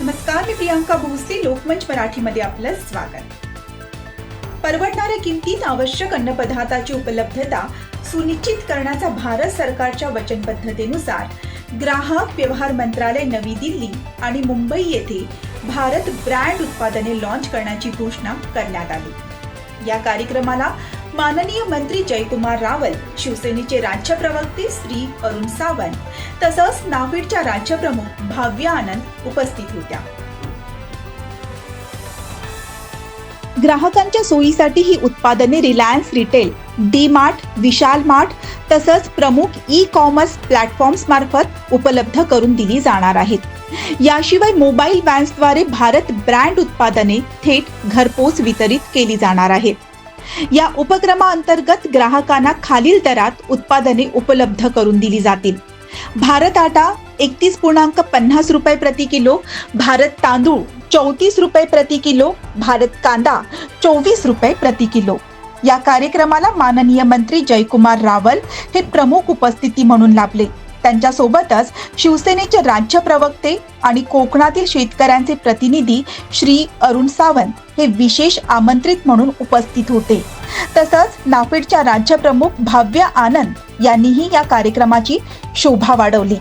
नमस्कार मी प्रियांका भोसले लोकमंच मराठीमध्ये आपलं स्वागत. परवडणाऱ्या किमतीत आवश्यक अन्नपदार्थाची उपलब्धता सुनिश्चित करण्याचा भारत सरकारच्या वचनबद्धतेनुसार ग्राहक व्यवहार मंत्रालय नवी दिल्ली आणि मुंबई येथे भारत ब्रँड उत्पादने लॉन्च करण्याची घोषणा करण्यात आली. या कार्यक्रमाला माननीय मंत्री जयकुमार रावल शिवसेनेचे राज्य प्रवक्ते श्री अरुण सावंत तसंच नाफेडच्या राज्यप्रमुख भाव्या आनंद उपस्थित होत्या. ग्राहकांच्या सोयीसाठी ही उत्पादने Reliance retail D mart Vishal mart तसंच प्रमुख ई कॉमर्स प्लॅटफॉर्म्स मार्फत उपलब्ध करून दिली जाणार आहेत. याशिवाय मोबाईल व्हॅन्सद्वारे भारत ब्रँड उत्पादने थेट घरपोच वितरित केली जाणार आहेत. या उपक्रमाअंतर्गत ग्राहकांना खालील दरात उत्पादने उपलब्ध करून दिली जातील. भारत आटा एकतीस पूर्णांक पन्नास रुपये प्रति किलो भारत तांदूळ चौतीस रुपये प्रति किलो भारत कांदा चोवीस रुपये प्रति किलो. या कार्यक्रमाला माननीय मंत्री जयकुमार रावल हे प्रमुख उपस्थिती म्हणून लाभले. त्यांच्यासोबतच शिवसेनेचे राज्य प्रवक्ते आणि कोकणातील शेतकऱ्यांचे प्रतिनिधी श्री अरुण सावंत हे विशेष आमंत्रित म्हणून उपस्थित होते. तसंच नाफेडच्या राज्यप्रमुख भाव्य आनंद यांनीही या कार्यक्रमाची शोभा वाढवली.